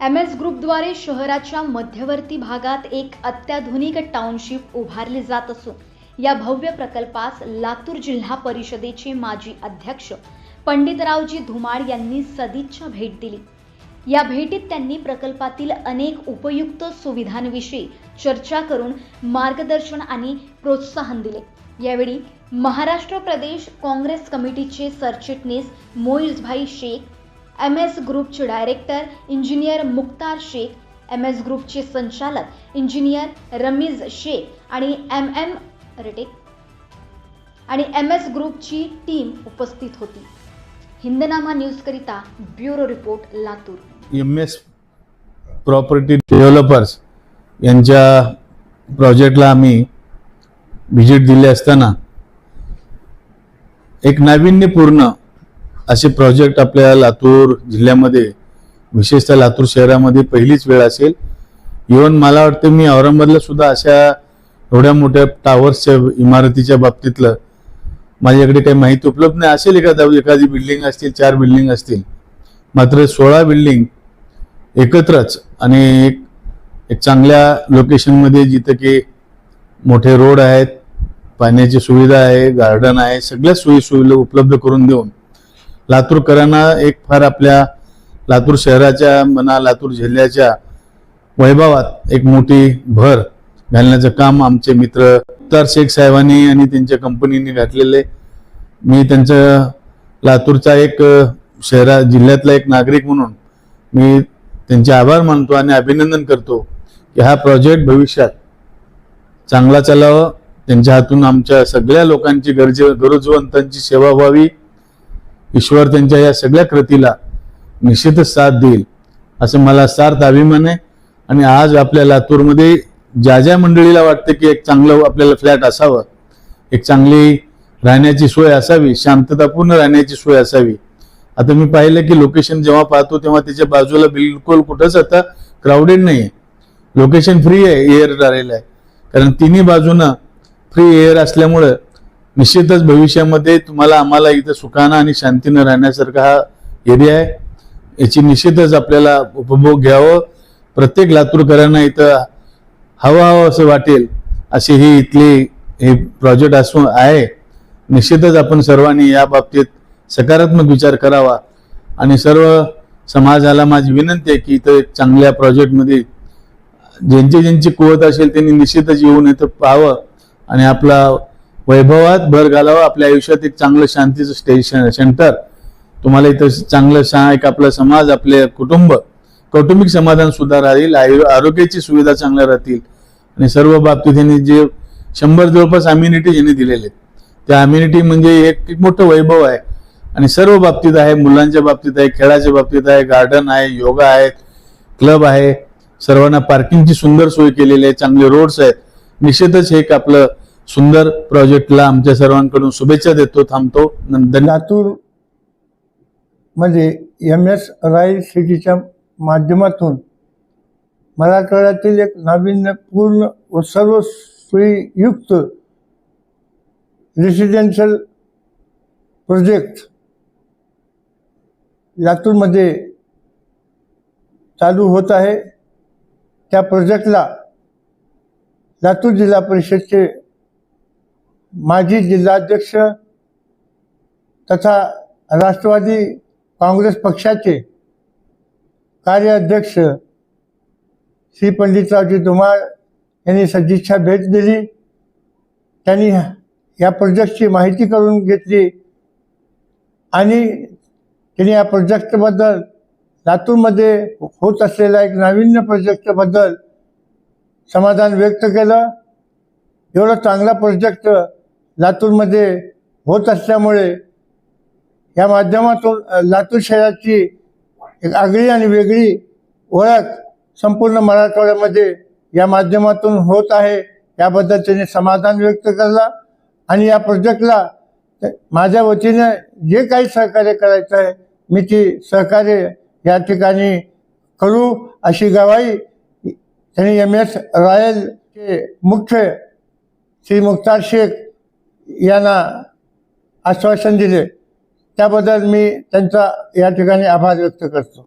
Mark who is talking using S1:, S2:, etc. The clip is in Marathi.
S1: एम एस ग्रुपद्वारे शहराच्या मध्यवर्ती भागात एक अत्याधुनिक टाउनशिप उभारली जात असून या भव्य प्रकल्पास लातूर जिल्हा परिषदेचे माजी अध्यक्ष पंडितरावजी धुमाळ यांनी सदिच्छा भेट दिली. या भेटीत त्यांनी प्रकल्पातील अनेक उपयुक्त सुविधांविषयी चर्चा करून मार्गदर्शन आणि प्रोत्साहन दिले. यावेळी महाराष्ट्र प्रदेश काँग्रेस कमिटीचे सरचिटणीस मोईजभाई शेख एम एस ग्रुपचे director engineer Mukhtar Shaikh M S ग्रुपचे संचालक इंजिनियर रमीज शेख आणि एम एम रेटेक आणि एम एस ग्रुपची टीम उपस्थित होती. Hindnama न्यूजकरिता bureau report Latur.
S2: M S property developers यांच्या प्रोजेक्टला आम्ही व्हिजिट दिली असताना एक नाविन्यपूर्ण असे प्रोजेक्ट आपल्या लातूर जिल्ह्यामध्ये विशेषतः लातूर शहरामध्ये पहिलीच वेळ असेल. इवन मला वाटतं मी औरंगाबादला सुद्धा अशा एवढ्या मोठ्या टावर्सच्या इमारतीच्या बाबतीतलं माझ्याकडे काही माहिती उपलब्ध नाही. असेल एखादा एखादी बिल्डिंग असतील चार बिल्डिंग असतील. मात्र सोळा बिल्डिंग एकत्रच आणि एक एक चांगल्या लोकेशनमध्ये जिथं की मोठे रोड आहेत पाण्याची सुविधा आहे गार्डन आहे सगळ्या सोयी सुविधा उपलब्ध करून देऊन लातूरकरांना एक फार आपल्या लातूर शहराच्या म्हणा लातूर जिल्ह्याच्या वैभवात एक मोठी भर घालण्याचं काम आमचे मित्र तर शेख साहेबांनी आणि त्यांच्या कंपनीने घातलेले मी त्यांचं लातूरचा एक शहरा जिल्ह्यातला एक नागरिक म्हणून मी त्यांचे आभार मानतो आणि अभिनंदन करतो की हा प्रोजेक्ट भविष्यात चांगला चालावं त्यांच्या हातून आमच्या सगळ्या लोकांची गरजे गरजवंतांची सेवा व्हावी. ईश्वर त्यांच्या या सगळ्या कृतीला निश्चितच साथ देईल असं मला सार्थ अभिमान आहे. आणि आज आपल्या लातूरमध्ये ज्या ज्या मंडळीला वाटतं की एक चांगलं आपल्याला फ्लॅट असावं एक चांगली राहण्याची सोय असावी शांततापूर्ण राहण्याची सोय असावी. आता मी पाहिलं की लोकेशन जेव्हा पाहतो तेव्हा त्याच्या बाजूला बिलकुल कुठंच आता क्राऊडेड नाही आहे लोकेशन फ्री आहे एअर झालेलं आहे. कारण तिन्ही बाजूनं फ्री एअर असल्यामुळं निश्चितच भविष्यामध्ये तुम्हाला आम्हाला इथं सुखानं आणि शांतीनं राहण्यासारखा हा एरिया आहे. याची निश्चितच आपल्याला उपभोग घ्यावं. प्रत्येक लातूरकरांना इथं हवं हवं असं वाटेल अशी ही इथली हे प्रोजेक्ट असून आहे. निश्चितच आपण सर्वांनी या बाबतीत सकारात्मक विचार करावा. आणि सर्व समाजाला माझी विनंती आहे की इथं चांगल्या प्रोजेक्टमध्ये ज्यांची ज्यांची कुवत असेल त्यांनी निश्चितच येऊन इथं पाहावं आणि आपला वैभवात भर घालावं आपल्या आयुष्यात एक चांगलं शांतीचं स्टेशन सेंटर तुम्हाला इथं चांगलं शा एक आपला समाज आपले कुटुंब कौटुंबिक समाधान सुद्धा राहील आरोग्याची सुविधा चांगल्या राहतील. आणि सर्व बाबतीत यांनी जे शंभर जवळपास अम्युनिटी यांनी दिलेले. आहेत त्या अम्युनिटी म्हणजे एक एक मोठं वैभव आहे. आणि सर्व बाबतीत आहे मुलांच्या बाबतीत आहे खेळाच्या बाबतीत आहे गार्डन आहे योगा आहे क्लब आहे. सर्वांना पार्किंगची सुंदर सोय केलेली आहे चांगले रोड्स आहेत. निश्चितच हे एक आपलं सुंदर प्रोजेक्टला आमच्या सर्वांकडून शुभेच्छा देतो थांबतो.
S3: लातूरमध्ये एम एस राईल सिटीच्या माध्यमातून मराठवाड्यातील एक नाविन्यपूर्ण व सर्व सोयीयुक्त रेसिडेन्शियल प्रोजेक्ट लातूरमध्ये चालू होत आहे. त्या प्रोजेक्टला लातूर जिल्हा परिषदचे माजी जिल्हाध्यक्ष तथा राष्ट्रवादी काँग्रेस पक्षाचे कार्याध्यक्ष श्री पंडितरावजी धुमाळ यांनी सदिच्छा भेट दिली. त्यांनी या प्रोजेक्टची माहिती करून घेतली आणि त्यांनी या प्रोजेक्टबद्दल लातूरमध्ये होत असलेल्या एक नाविन्य प्रोजेक्टबद्दल समाधान व्यक्त केलं. एवढा चांगला प्रोजेक्ट लातूरमध्ये होत असल्यामुळे या माध्यमातून लातूर शहराची एक आगळी आणि वेगळी ओळख संपूर्ण मराठवाड्यामध्ये या माध्यमातून होत आहे. याबद्दल त्यांनी समाधान व्यक्त केला आणि या प्रोजेक्टला माझ्या वतीने जे काही सहकार्य करायचं आहे मी ती सहकार्य या ठिकाणी करू अशी गवाही त्यांनी एम एस रॉयलचे मुख्य श्री मुख्तार शेख यांना आश्वासन दिले. त्याबद्दल मी त्यांचा या ठिकाणी आभार व्यक्त करतो.